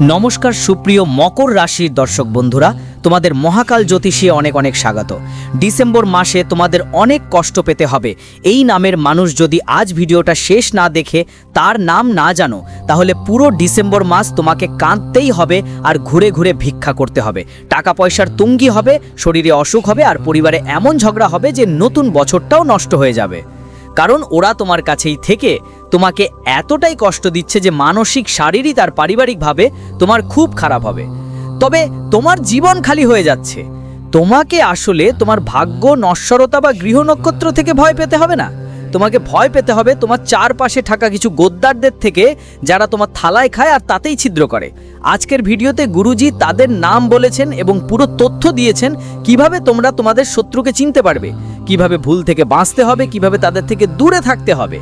নমস্কার, সুপ্রিয় মকর রাশির দর্শক বন্ধুরা, তোমাদের মহাকাল জ্যোতিষী অনেক অনেক স্বাগত। ডিসেম্বর মাসে তোমাদের অনেক কষ্ট পেতে হবে। এই নামের মানুষ যদি আজ ভিডিওটা শেষ না দেখে তার নাম না জানো, তাহলে পুরো ডিসেম্বর মাস তোমাকে কাঁদতেই হবে আর ঘুরে ঘুরে ভিক্ষা করতে হবে। টাকা পয়সার তুঙ্গি হবে, শরীরে অসুখ হবে আর পরিবারে এমন ঝগড়া হবে যে নতুন বছরটাও নষ্ট হয়ে যাবে। কারণ ওরা তোমার কাছেই থেকে তোমাকে এতটাই কষ্ট দিচ্ছে যে মানসিক শারীরিক আর পারিবারিকভাবে তোমার খুব খারাপ হবে। তবে তোমার জীবন খালি হয়ে যাচ্ছে। তোমাকে আসলে তোমার ভাগ্য, নশ্বরতা বা গৃহ নক্ষত্র থেকে ভয় পেতে হবে না। তোমাকে ভয় পেতে হবে তোমার চারপাশে থাকা কিছু গোদ্দারদের থেকে যারা তোমার থালায় খায় আর তাতেই ছিদ্র করে। আজকের ভিডিওতে গুরুজি তাদের নাম বলেছেন এবং পুরো তথ্য দিয়েছেন কীভাবে তোমরা তোমাদের শত্রুকে চিনতে পারবে। কীভাবে ভুল থেকে বাঁচতে হবে, কীভাবে তাদের থেকে দূরে থাকতে হবে।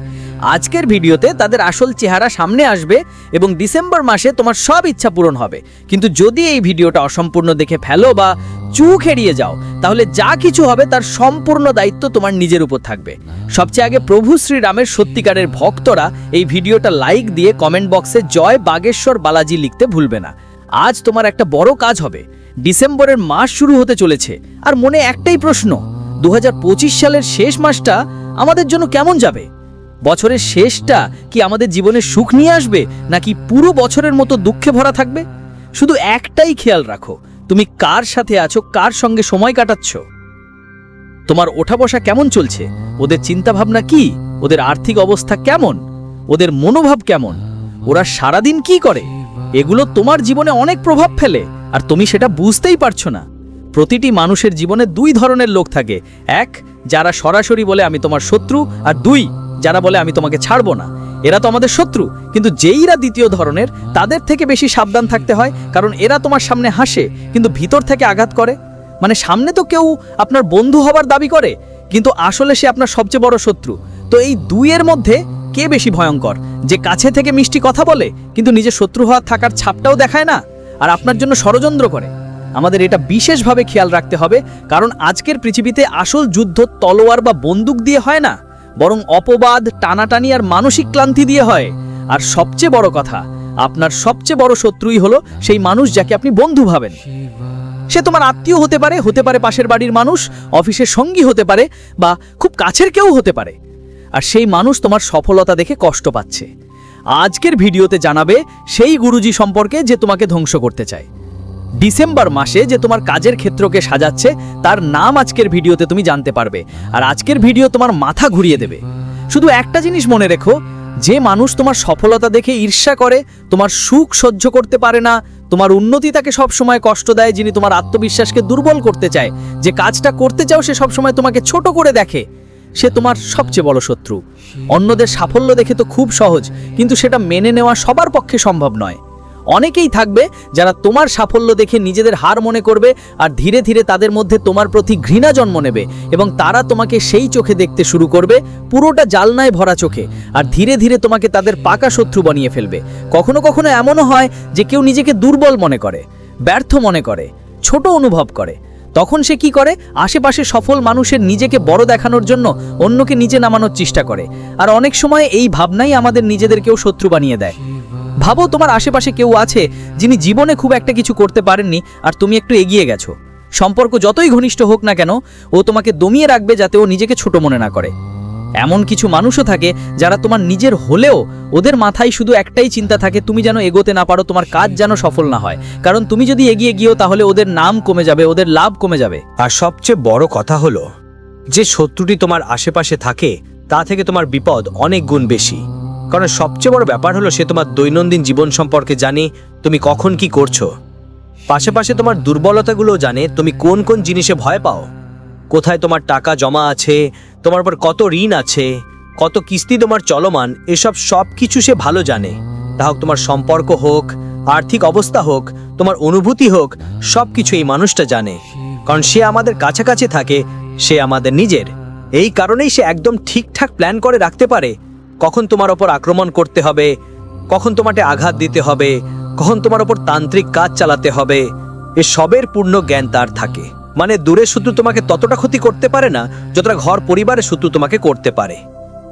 আজকের ভিডিওতে তাদের আসল চেহারা সামনে আসবে এবং ডিসেম্বর মাসে তোমার সব ইচ্ছা পূরণ হবে। কিন্তু যদি এই ভিডিওটা অসম্পূর্ণ দেখে ফেলো বা চুখ এড়িয়ে যাও, তাহলে যা কিছু হবে তার সম্পূর্ণ দায়িত্ব তোমার নিজের উপর থাকবে। সবচেয়ে আগে প্রভু শ্রীরামের সত্যিকারের ভক্তরা এই ভিডিওটা লাইক দিয়ে কমেন্ট বক্সে জয় বাগেশ্বর বালাজি লিখতে ভুলবে না। আজ তোমার একটা বড় কাজ হবে। ডিসেম্বরের মাস শুরু হতে চলেছে। আর মনে একটাই প্রশ্ন দু হাজার পঁচিশ সালের শেষ মাসটা আমাদের জন্য কেমন যাবে? বছরের শেষটা কি আমাদের জীবনে সুখ নিয়ে আসবে, নাকি পুরো বছরের মতো দুঃখে ভরা থাকবে? শুধু একটাই খেয়াল রাখো, তুমি কার সাথে আছো, কার সঙ্গে সময় কাটাচ্ছ? তোমার ওঠা বসা কেমন চলছে? ওদের চিন্তাভাবনা কি? ওদের আর্থিক অবস্থা কেমন? ওদের মনোভাব কেমন? ওরা সারাদিন কি করে? এগুলো তোমার জীবনে অনেক প্রভাব ফেলে, আর তুমি সেটা বুঝতেই পারছ না। প্রতিটি মানুষের জীবনে দুই ধরনের লোক থাকে। এক, যারা সরাসরি বলে আমি তোমার শত্রু, আর দুই, যারা বলে আমি তোমাকে ছাড়বো না। এরা তো আমাদের শত্রু, কিন্তু যেইরা দ্বিতীয় ধরনের, তাদের থেকে বেশি সাবধান থাকতে হয়, কারণ এরা তোমার সামনে হাসে, কিন্তু ভিতর থেকে আঘাত করে। মানে সামনে তো কেউ আপনার বন্ধু হবার দাবি করে, কিন্তু আসলে সে আপনার সবচেয়ে বড় শত্রু। তো এই দুইয়ের মধ্যে কে বেশি ভয়ঙ্কর? যে কাছে থেকে মিষ্টি কথা বলে, কিন্তু নিজের শত্রু হওয়ার থাকার ছাপটাও দেখায় না, আর আপনার জন্য ষড়যন্ত্র করে। আমাদের এটা বিশেষভাবে খেয়াল রাখতে হবে, কারণ আজকের পৃথিবীতে আসল যুদ্ধ তলোয়ার বা বন্দুক দিয়ে হয় না, বরং অপবাদ, টানাটানি আর মানসিক ক্লান্তি দিয়ে হয়। আর সবচেয়ে বড় কথা, আপনার সবচেয়ে বড় শত্রুই হলো সেই মানুষ যাকে আপনি বন্ধু ভাবেন। সে তোমার আত্মীয় হতে পারে হতে পারে পাশের বাড়ির মানুষ, অফিসের সঙ্গী হতে পারে, বা খুব কাছের কেউ হতে পারে। আর সেই মানুষ তোমার সফলতা দেখে কষ্ট পাচ্ছে। আজকের ভিডিওতে জানাবে সেই গুরুজি সম্পর্কে যে তোমাকে ধ্বংস করতে চায়। ডিসেম্বর মাসে যে তোমার কাজের ক্ষেত্রকে সাজাচ্ছে, তার নাম আজকের ভিডিওতে তুমি জানতে পারবে। আর আজকের ভিডিও তোমার মাথা ঘুরিয়ে দেবে। শুধু একটা জিনিস মনে রেখো, যে মানুষ তোমার সফলতা দেখে ঈর্ষা করে, তোমার সুখ সহ্য করতে পারে না, তোমার উন্নতি তাকে সবসময় কষ্ট দেয়, যিনি তোমার আত্মবিশ্বাসকে দুর্বল করতে চায়। যে কাজটা করতে চাও, সে সবসময় তোমাকে ছোট করে দেখে। সে তোমার সবচেয়ে বড় শত্রু। অন্যদের সাফল্য দেখে তো খুব সহজ, কিন্তু সেটা মেনে নেওয়া সবার পক্ষে সম্ভব নয়। অনেকেই থাকবে যারা তোমার সাফল্য দেখে নিজেদের হার মনে করবে আর ধীরে ধীরে তাদের মধ্যে তোমার প্রতি ঘৃণা জন্ম নেবে এবং তারা তোমাকে সেই চোখে দেখতে শুরু করবে পুরোটা জালনায় ভরা চোখে আর ধীরে ধীরে তোমাকে তাদের পাকা শত্রু বানিয়ে ফেলবে। কখনো কখনো এমনও হয় যে কেউ নিজেকে দুর্বল মনে করে, ব্যর্থ মনে করে, ছোট অনুভব করে। তখন সে কি করে? আশেপাশে সফল মানুষের নিজেকে বড় দেখানোর জন্য অন্যকে নিচে নামানোর চেষ্টা করে। আর অনেক সময় এই ভাবনাই আমাদের নিজেদেরকেও শত্রু বানিয়ে দেয়। ভাবো তোমার আশেপাশে কেউ আছে যিনি জীবনে খুব একটা কিছু করতে পারেননি, আর তুমি একটু এগিয়ে গেছো। সম্পর্ক যতই ঘনিষ্ঠ হোক না কেন, ও তোমাকে দমিয়ে রাখবে যাতে ও নিজেকে ছোট মনে না করে। এমন কিছু মানুষও থাকে যারা তোমার নিজের হলেও ওদের মাথায় শুধু একটাই চিন্তা থাকে, তুমি যেন এগোতে না পারো, তোমার কাজ যেন সফল না হয়। কারণ তুমি যদি এগিয়ে গিয়েও, তাহলে ওদের নাম কমে যাবে, ওদের লাভ কমে যাবে। আর সবচেয়ে বড় কথা হলো, যে শত্রুটি তোমার আশেপাশে থাকে, তা থেকে তোমার বিপদ অনেক গুণ বেশি। কারণ সবচেয়ে বড় ব্যাপার হলো সে তোমার দৈনন্দিন জীবন সম্পর্কে জানে তুমি কখন কি করছ। পাশে পাশে তোমার দুর্বলতাগুলো জানে তুমি কোন কোন জিনিসে ভয় পাও। কোথায় তোমার টাকা জমা আছে, তোমার উপর কত ঋণ আছে, কত কিস্তি তোমার চলমান, এসব সব কিছু সে ভালো জানে। তা হোক তোমার সম্পর্ক হোক, আর্থিক অবস্থা হোক, তোমার অনুভূতি হোক সব কিছু এই মানুষটা জানে। কারণ সে আমাদের কাছাকাছি থাকে, সে আমাদের নিজের। এই কারণেই সে একদম ঠিকঠাক প্ল্যান করে রাখতে পারে। কখন তোমার ওপর আক্রমণ করতে হবে, কখন তোমাকে আঘাত দিতে হবে, কখন তোমার ওপর তান্ত্রিক কাজ চালাতে হবে, এ সবের পূর্ণ জ্ঞান তার থাকে। মানে দূরে শত্রু তোমাকে ততটা ক্ষতি করতে পারে না, যতটা ঘর পরিবারের শত্রু তোমাকে করতে পারে।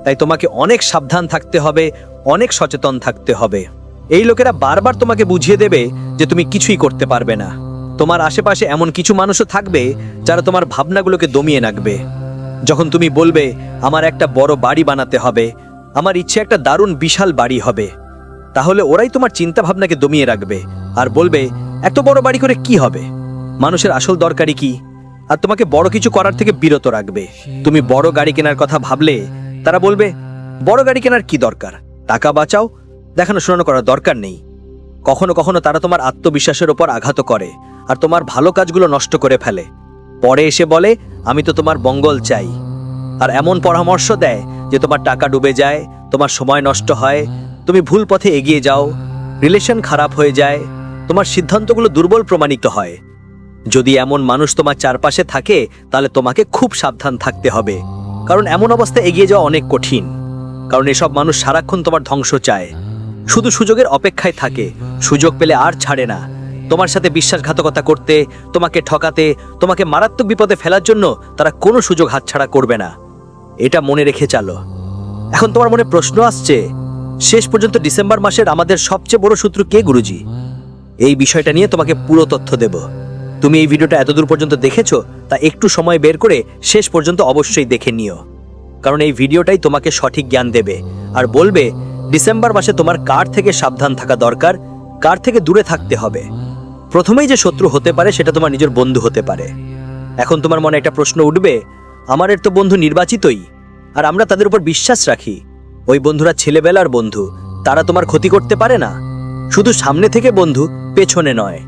তাই তোমাকে অনেক সাবধান থাকতে হবে, অনেক সচেতন থাকতে হবে। এই লোকেরা বারবার তোমাকে বুঝিয়ে দেবে যে তুমি কিছুই করতে পারবে না। তোমার আশেপাশে এমন কিছু মানুষও থাকবে, যারা তোমার ভাবনাগুলোকে দমিয়ে রাখবে। যখন তুমি বলবে, আমার একটা বড় বাড়ি বানাতে হবে আমার ইচ্ছে একটা দারুণ বিশাল বাড়ি হবে। তাহলে ওরাই তোমার চিন্তা ভাবনাকে দমিয়ে রাখবে আর বলবে, এত বড় বাড়ি করে কি হবে? মানুষের আসল দরকারই কি? আর তোমাকে বড় কিছু করার থেকে বিরত রাখবে। তুমি বড় গাড়ি কেনার কথা ভাবলে তারা বলবে, বড় গাড়ি কেনার কি দরকার? টাকা বাঁচাও। দেখানো শোনানো করার দরকার নেই। কখনো কখনো তারা তোমার আত্মবিশ্বাসের ওপর আঘাত করে আর তোমার ভালো কাজগুলো নষ্ট করে ফেলে। পরে এসে বলে, আমি তো তোমার বঙ্গল চাই। আর এমন পরামর্শ দেয় যে তোমার টাকা ডুবে যায়, তোমার সময় নষ্ট হয়, তুমি ভুল পথে এগিয়ে যাও, রিলেশন খারাপ হয়ে যায়, তোমার সিদ্ধান্তগুলো দুর্বল প্রমাণিত হয়। যদি এমন মানুষ তোমার চারপাশে থাকে, তাহলে তোমাকে খুব সাবধান থাকতে হবে। কারণ এমন অবস্থায় এগিয়ে যাওয়া অনেক কঠিন। কারণ এসব মানুষ সারাক্ষণ তোমার ধ্বংস চায়। শুধু সুযোগের অপেক্ষায় থাকে। সুযোগ পেলে আর ছাড়ে না। তোমার সাথে বিশ্বাসঘাতকতা করতে, তোমাকে ঠকাতে, তোমাকে মারাত্মক বিপদে ফেলার জন্য তারা কোনো সুযোগ হাতছাড়া করবে না। এটা মনে রেখে চালো। এখন তোমার মনে প্রশ্ন আসছে, শেষ পর্যন্ত ডিসেম্বর মাসের আমাদের সবচেয়ে বড় শত্রু কে গুরুজি? এই বিষয়টা নিয়ে তোমাকে পুরো তথ্য দেব। তুমি এই ভিডিওটা এতদূর পর্যন্ত দেখেছ, তা একটু সময় বের করে শেষ পর্যন্ত অবশ্যই দেখে নিও। কারণ এই ভিডিওটাই তোমাকে সঠিক জ্ঞান দেবে আর বলবে, ডিসেম্বর মাসে তোমার কার থেকে সাবধান থাকা দরকার, কার থেকে দূরে থাকতে হবে। প্রথমেই যে শত্রু হতে পারে সেটা তোমার নিজের বন্ধু হতে পারে। এখন তোমার মনে একটা প্রশ্ন উঠবে আমাদের তো বন্ধু নির্বাচিতই, আর আমরা তাদের উপর বিশ্বাস রাখি। ওই বন্ধুরা ছেলেবেলার বন্ধু, তারা তোমার ক্ষতি করতে পারে না। শুধু সামনে থেকে বন্ধু, পেছনে নয়।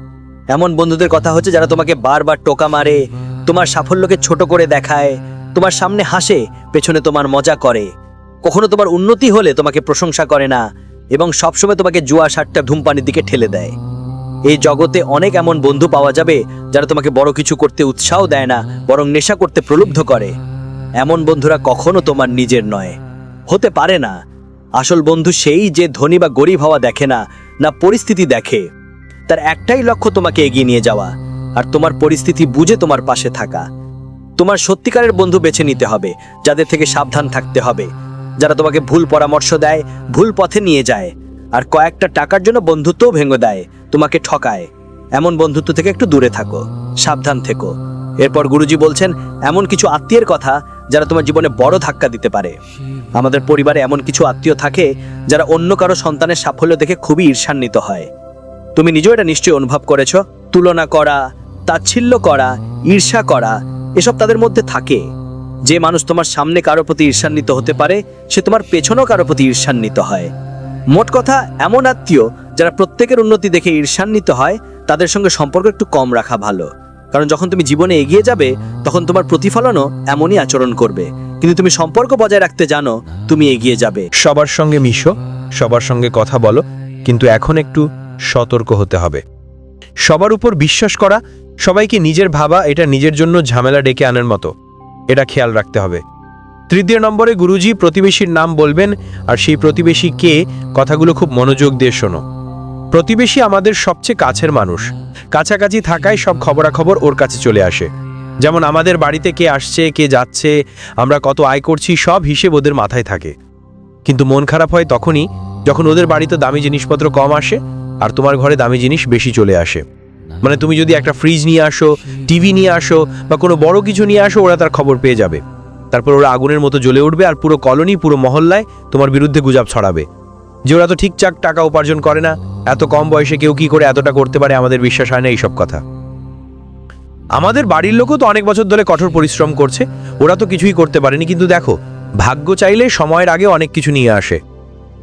এমন বন্ধুদের কথা হচ্ছে যারা তোমাকে বারবার টোকা মারে, তোমার সাফল্যকে ছোট করে দেখায়, তোমার সামনে হাসে, পেছনে তোমার মজা করে। কখনো তোমার উন্নতি হলে তোমাকে প্রশংসা করে না, এবং সবসময় তোমাকে জুয়া, সাতটা ধূমপানির দিকে ঠেলে দেয়। এই জগতে অনেক এমন বন্ধু পাওয়া যাবে যারা তোমাকে বড় কিছু করতে উৎসাহ দেয় না, বরং নেশা করতে প্রলুব্ধ করে। এমন বন্ধুরা কখনো তোমার নিজের নয়। হতে পারে না। আসল বন্ধু সেই যে ধনী বা গরিব হওয়া দেখে না না পরিস্থিতি দেখে। তার একটাই লক্ষ্য তোমাকে এগিয়ে নিয়ে যাওয়া, আর তোমার পরিস্থিতি বুঝে তোমার পাশে থাকা। তোমার সত্যিকারের বন্ধু বেছে নিতে হবে, যাদের থেকে সাবধান থাকতে হবে। যারা তোমাকে ভুল পরামর্শ দেয়, ভুল পথে নিয়ে যায়, আর কয়েকটা টাকার জন্য বন্ধুত্বও ভেঙে দেয়। তোমাকে ঠকায়। এমন বন্ধুত্ব থেকে একটু দূরে থাকো, সাবধান থেকো। এরপর গুরুজি বলছেন, এমন কিছু আত্মীয়ের কথা যারা তোমার জীবনে বড় ধাক্কা দিতে পারে। আমাদের পরিবারে এমন কিছু আত্মীয় থাকে যারা অন্য কারও সন্তানের সাফল্য দেখে খুবই ঈর্ষান্বিত হয়। তুমি নিজেও এটা নিশ্চয়ই অনুভব করেছ। তুলনা করা, তাচ্ছিল্য করা, ঈর্ষা করা, এসব তাদের মধ্যে থাকে। যে মানুষ তোমার সামনে কারও প্রতি ঈর্ষান্বিত হতে পারে, সে তোমার পেছনেও কারও প্রতি ঈর্ষান্বিত হয়। মোট কথা, এমন আত্মীয় যারা প্রত্যেকের উন্নতি দেখে ঈর্ষান্বিত হয়, তাদের সঙ্গে সম্পর্ক একটু কম রাখা ভালো। কারণ যখন তুমি জীবনে এগিয়ে যাবে, তখন তোমার প্রতিফলনও এমনই আচরণ করবে। কিন্তু তুমি সম্পর্ক বজায় রাখতে জানো, তুমি এগিয়ে যাবে। সবার সঙ্গে মিশো, সবার সঙ্গে কথা বলো, কিন্তু এখন একটু সতর্ক হতে হবে। সবার উপর বিশ্বাস করা, সবাইকে নিজের ভাবা, এটা নিজের জন্য ঝামেলা ডেকে আনার মতো। এটা খেয়াল রাখতে হবে। তৃতীয় নম্বরে গুরুজি প্রতিবেশীর নাম বলবেন, আর সেই প্রতিবেশী কে, কথাগুলো খুব মনোযোগ দিয়ে শোনো। প্রতিবেশী আমাদের সবচেয়ে কাছের মানুষ। কাছাকাছি থাকায় সব খবরাখবর ওর কাছে চলে আসে। যেমন আমাদের বাড়িতে কে আসছে, কে যাচ্ছে, আমরা কত আয় করছি, সব হিসেব ওদের মাথায় থাকে। কিন্তু মন খারাপ হয় তখনই যখন ওদের বাড়িতে দামি জিনিসপত্র কম আসে আর তোমার ঘরে দামি জিনিস বেশি চলে আসে। মানে তুমি যদি একটা ফ্রিজ নিয়ে আসো, টিভি নিয়ে আসো বা কোনো বড় কিছু নিয়ে আসো, ওরা তার খবর পেয়ে যাবে। তারপর ওরা আগুনের মতো জ্বলে উঠবে আর পুরো কলোনি, পুরো মহল্লায় তোমার বিরুদ্ধে গুজাব ছড়াবে। যে ওরা তো ঠিকঠাক টাকা উপার্জন করে না, এত কম বয়সে কেউ কি করে এতটা করতে পারে আমাদের বিশ্বাস হয় না এইসব কথা। আমাদের বাড়ির লোকও তো অনেক বছর ধরে কঠোর পরিশ্রম করছে, ওরা তো কিছুই করতে পারেনি, কিন্তু দেখো, ভাগ্য চাইলে সময়ের আগে অনেক কিছু নিয়ে আসে।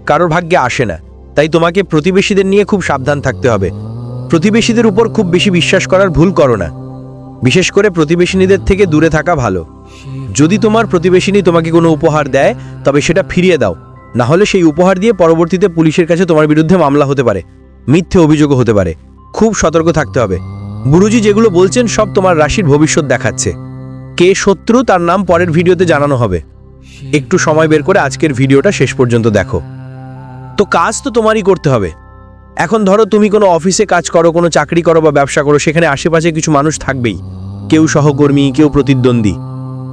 কারোর ভাগ্যে আসে না, তাই তোমাকে প্রতিবেশীদের নিয়ে খুব সাবধান থাকতে হবে। প্রতিবেশীদের উপর খুব বেশি বিশ্বাস করার ভুল করো না। বিশেষ করে প্রতিবেশিনীদের থেকে দূরে থাকা ভালো। যদি তোমার প্রতিবেশিনী তোমাকে কোনো উপহার দেয়, তবে সেটা ফিরিয়ে দাও। না হলে সেই উপহার দিয়ে পরবর্তীতে পুলিশের কাছে তোমার বিরুদ্ধে মামলা হতে পারে। মিথ্যে অভিযোগও হতে পারে। খুব সতর্ক থাকতে হবে। গুরুজি যেগুলো বলছেন সব তোমার রাশির ভবিষ্যৎ দেখাচ্ছে। কে শত্রু তার নাম পরের ভিডিওতে জানানো হবে। একটু সময় বের করে আজকের ভিডিওটা শেষ পর্যন্ত দেখো। তো কাজ তো তোমারই করতে হবে। এখন ধরো তুমি কোনো অফিসে কাজ করো, কোনো চাকরি করো বা ব্যবসা করো, সেখানে আশেপাশে কিছু মানুষ থাকবেই। কেউ সহকর্মী, কেউ প্রতিদ্বন্দ্বী।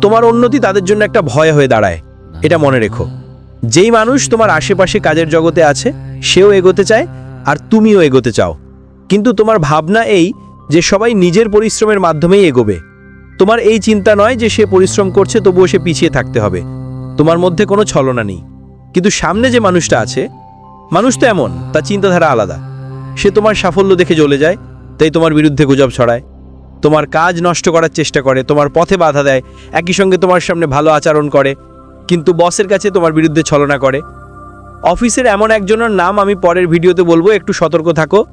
তোমার উন্নতি তাদের জন্য একটা ভয় হয়ে দাঁড়ায়। এটা মনে রেখো। যেই মানুষ তোমার আশেপাশে কাজের জগতে আছে, সেও এগোতে চায় আর তুমিও এগোতে চাও। কিন্তু তোমার ভাবনা এই যে সবাই নিজের পরিশ্রমের মাধ্যমেই এগোবে। তোমার এই চিন্তা নয় যে সে পরিশ্রম করছে, তবুও সে পিছিয়ে থাকতে হবে। তোমার মধ্যে কোনো ছলনা নেই। কিন্তু সামনে যে মানুষটা আছে, মানুষ তো এমন, তার চিন্তাধারা আলাদা। সে তোমার সাফল্য দেখে জ্বলে যায়, তাই তোমার বিরুদ্ধে গুজব ছড়ায়। তোমার কাজ নষ্ট করার চেষ্টা করে, তোমার পথে বাধা দেয়, একই সঙ্গে তোমার সামনে ভালো আচরণ করে। কিন্তু বসের কাছে তোমার বিরুদ্ধে ছলনা করে। অফিসের এমন একজনের নাম আমি পরের ভিডিওতে বলব, একটু সতর্ক থাকো।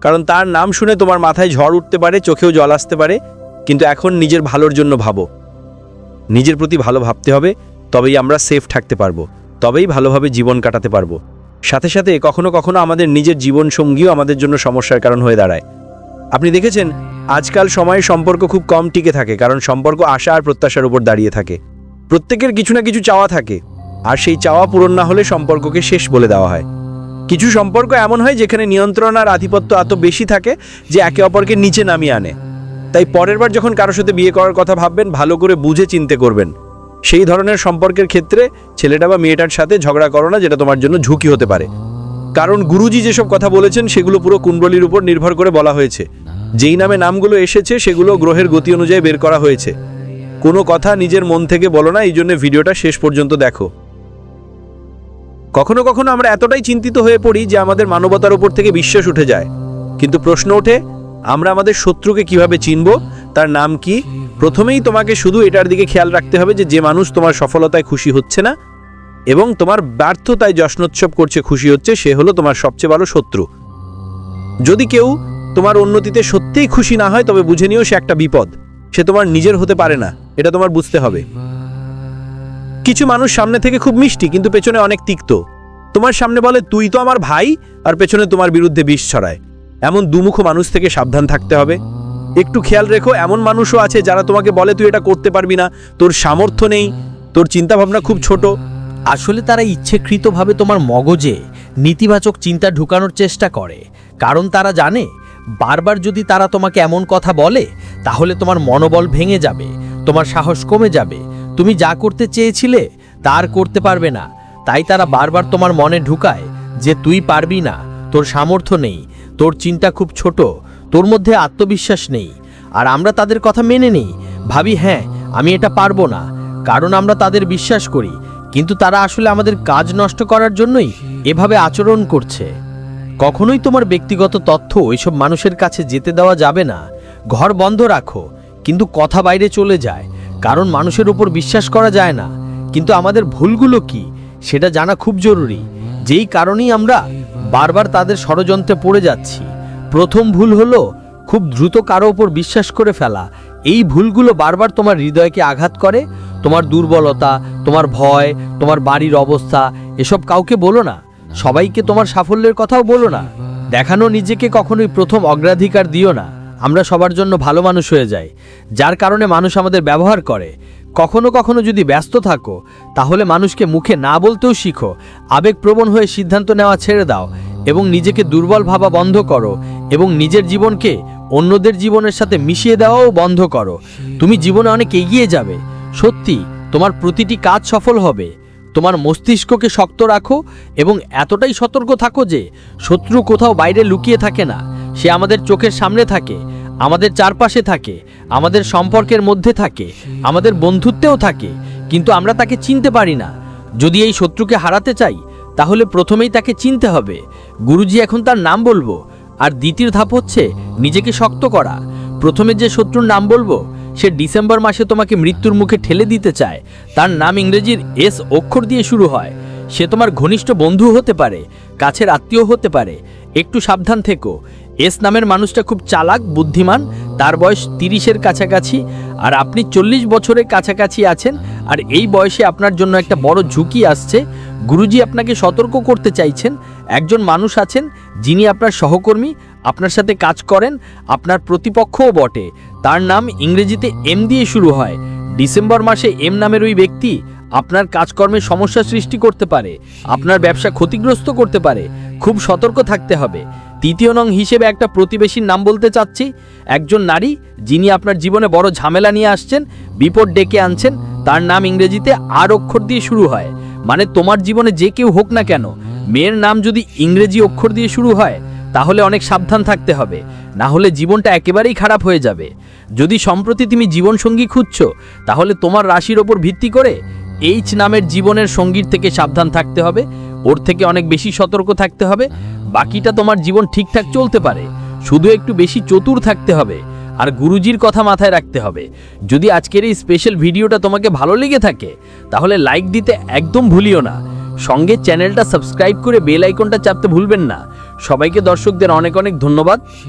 কারণ তার নাম শুনে তোমার মাথায় ঝড় উঠতে পারে, চোখেও জল আসতে পারে। কিন্তু এখন নিজের ভালোর জন্য ভাবো। নিজের প্রতি ভালো ভাবতে হবে, তবেই আমরা সেফ থাকতে পারব। তবেই ভালোভাবে জীবন কাটাতে পারব। সাথে সাথে কখনো কখনো আমাদের নিজের জীবন সঙ্গীও আমাদের জন্য সমস্যার কারণ হয়ে দাঁড়ায়। আপনি দেখেছেন, আজকাল সময়ে সম্পর্ক খুব কম টিকে থাকে, কারণ সম্পর্ক আশা আর প্রত্যাশার উপর দাঁড়িয়ে থাকে। প্রত্যেকের কিছু না কিছু চাওয়া থাকে, আর সেই চাওয়া পূরণ না হলে সম্পর্ককে শেষ বলে দেওয়া হয়। কিছু সম্পর্ক এমন হয় যেখানে নিয়ন্ত্রণ আর আধিপত্য এত বেশি থাকে যে একে অপরকে নিচে নামিয়ে আনে। তাই পরের বার যখন কারোর সাথে বিয়ে করার কথা ভাববেন, ভালো করে বুঝে চিনতে করবেন। সেই ধরনের সম্পর্কের ক্ষেত্রে ছেলেটা বা মেয়েটার সাথে ঝগড়া করো না, যেটা তোমার জন্য ঝুঁকি হতে পারে। কারণ গুরুজি যেসব কথা বলেছেন, সেগুলো পুরো কুণ্ডলীর উপর নির্ভর করে বলা হয়েছে। যেই নামে নামগুলো এসেছে, সেগুলো গ্রহের গতি অনুযায়ী বের করা হয়েছে। কোনো কথা নিজের মন থেকে বলো না, এই জন্য ভিডিওটা শেষ পর্যন্ত দেখো। কখনো কখনো আমরা এতটাই চিন্তিত হয়ে পড়ি যে আমাদের মানবতার উপর থেকে বিশ্বাস উঠে যায়। কিন্তু প্রশ্ন ওঠে, আমরা আমাদের শত্রুকে কীভাবে চিনব? তার নাম কি? প্রথমেই তোমাকে শুধু এটার দিকে খেয়াল রাখতে হবে যে যে মানুষ তোমার সফলতায় খুশি হচ্ছে না, এবং তোমার ব্যর্থতায় যশ্নোৎসব করছে, খুশি হচ্ছে, সে হলো তোমার সবচেয়ে ভালো শত্রু। যদি কেউ তোমার উন্নতিতে সত্যিই খুশি না হয়, তবে বুঝে নিও সে একটা বিপদ। সে তোমার নিজের হতে পারে না, এটা তোমার বুঝতে হবে। কিছু মানুষ সামনে থেকে খুব মিষ্টি, কিন্তু পেছনে অনেক তিক্ত। তোমার সামনে বলে, তুই তো আমার ভাই, আর পেছনে তোমার বিরুদ্ধে বিষ ছড়ায়। এমন দুমুখ মানুষ থেকে সাবধান থাকতে হবে। একটু খেয়াল রেখো, এমন মানুষও আছে যারা তোমাকে বলে, তুই এটা করতে পারবি না, তোর সামর্থ্য নেই, তোর চিন্তাভাবনা খুব ছোট। আসলে তারা ইচ্ছেকৃতভাবে তোমার মগজে নেতিবাচক চিন্তা ঢুকানোর চেষ্টা করে, কারণ তারা জানে বারবার যদি তারা তোমাকে এমন কথা বলে, তাহলে তোমার মনোবল ভেঙে যাবে, তোমার সাহস কমে যাবে। তুমি যা করতে চেয়েছিলে, তার করতে পারবে না। তাই তারা বারবার তোমার মনে ঢুকায় যে তুই পারবি না, তোর সামর্থ্য নেই, তোর চিন্তা খুব ছোট, তোর মধ্যে আত্মবিশ্বাস নেই। আর আমরা তাদের কথা মেনে নিই। ভাবি হ্যাঁ আমি এটা পারব না। কারণ আমরা তাদের বিশ্বাস করি, কিন্তু তারা আসলে আমাদের কাজ নষ্ট করার জন্যই এভাবে আচরণ করছে। কখনোই তোমার ব্যক্তিগত তথ্য ওইসব মানুষের কাছে যেতে দেওয়া যাবে না। ঘর বন্ধ রাখো, কিন্তু কথা বাইরে চলে যায়, কারণ মানুষের উপর বিশ্বাস করা যায় না। কিন্তু আমাদের ভুলগুলো কি, সেটা জানা খুব জরুরি। যেই কারণেই আমরা বারবার তাদের ষড়যন্ত্রে পড়ে যাচ্ছি। প্রথম ভুল হলো, খুব দ্রুত কারও ওপর বিশ্বাস করে ফেলা। এই ভুলগুলো বারবার তোমার হৃদয়কে আঘাত করে। তোমার দুর্বলতা, তোমার ভয়, তোমার বাড়ির অবস্থা, এসব কাউকে বলো না। সবাইকে তোমার সাফল্যের কথাও বলো না। দেখানো নিজেকে কখনোই প্রথম অগ্রাধিকার দিও না। আমরা সবার জন্য ভালো মানুষ হয়ে যাই। যার কারণে মানুষ আমাদের ব্যবহার করে। কখনো কখনো যদি ব্যস্ত থাকো, তাহলে মানুষকে মুখে না বলতেও শিখো। আবেগপ্রবণ হয়ে সিদ্ধান্ত নেওয়া ছেড়ে দাও এবং নিজেকে দুর্বল ভাবা বন্ধ করো এবং নিজের জীবনকে অন্যদের জীবনের সাথে মিশিয়ে দেওয়াও বন্ধ করো। তুমি জীবনে অনেক এগিয়ে যাবে। সত্যি, তোমার প্রতিটি কাজ সফল হবে। তোমার মস্তিষ্ককে শক্ত রাখো এবং এতটাই সতর্ক থাকো যে শত্রু কোথাও বাইরে লুকিয়ে থাকে না। সে আমাদের চোখের সামনে থাকে, আমাদের চারপাশে থাকে, আমাদের সম্পর্কের মধ্যে থাকে, আমাদের বন্ধুত্বেও থাকে, কিন্তু আমরা তাকে চিনতে পারি না। যদি এই শত্রুকে হারাতে চাই, তাহলে প্রথমেই তাকে চিনতে হবে। গুরুজি এখন তার নাম বলব, আর দ্বিতীয় ধাপ হচ্ছে নিজেকে শক্ত করা। প্রথমে যে শত্রুর নাম বলব সে ডিসেম্বর মাসে তোমাকে মৃত্যুর মুখে ঠেলে দিতে চায়। তার নাম ইংরেজির এস অক্ষর দিয়ে শুরু হয়। সে তোমার ঘনিষ্ঠ বন্ধু হতে পারে, কাছের আত্মীয় হতে পারে। একটু সাবধান থেকো। এস নামের মানুষটা খুব চালাক, বুদ্ধিমান, তার বয়স তিরিশের কাছাকাছি, আর আপনি চল্লিশ বছরের কাছাকাছি আছেন, আর এই বয়সে আপনার জন্য একটা বড় ঝুঁকি আসছে। গুরুজি আপনাকে সতর্ক করতে চাইছেন। একজন মানুষ আছেন, যিনি আপনার সহকর্মী আপনার সাথে কাজ করেন, আপনার প্রতিপক্ষও বটে। তার নাম ইংরেজিতে এম দিয়ে শুরু হয়। ডিসেম্বর মাসে এম নামের ওই ব্যক্তি আপনার কাজকর্মে সমস্যা সৃষ্টি করতে পারে, আপনার ব্যবসা ক্ষতিগ্রস্ত করতে পারে, খুব সতর্ক থাকতে হবে। তৃতীয় নং হিসেবে একটা প্রতিবেশীর নাম বলতে চাচ্ছি। একজন নারী যিনি আপনার জীবনে বড় ঝামেলা নিয়ে আসছেন, বিপদ ডেকে আনছেন, তার নাম ইংরেজিতে আর অক্ষর দিয়ে শুরু হয়। মানে তোমার জীবনে যে কেউ হোক না কেন, মেয়ের নাম যদি ইংরেজি অক্ষর দিয়ে শুরু হয় তাহলে অনেক সাবধান থাকতে হবে, না হলে জীবনটা একেবারেই খারাপ হয়ে যাবে। যদি সম্প্রতি তুমি জীবনসঙ্গী খুঁজছো, তাহলে তোমার রাশির ওপর ভিত্তি করে এইচ নামের জীবনের সঙ্গীর থেকে সাবধান থাকতে হবে, ওর থেকে অনেক বেশি সতর্ক থাকতে হবে, বাকিটা তোমার জীবন ঠিকঠাক চলতে পারে। শুধু একটু বেশি চতুর থাকতে হবে, আর গুরুজির কথা মাথায় রাখতে হবে। যদি আজকের এই স্পেশাল ভিডিওটা তোমাকে ভালো লেগে থাকে, তাহলে লাইক দিতে একদম ভুলিও না। সঙ্গে চ্যানেলটা সাবস্ক্রাইব করে বেল আইকনটা চাপতে ভুলবেন না। সবাইকে দর্শকদের অনেক অনেক ধন্যবাদ।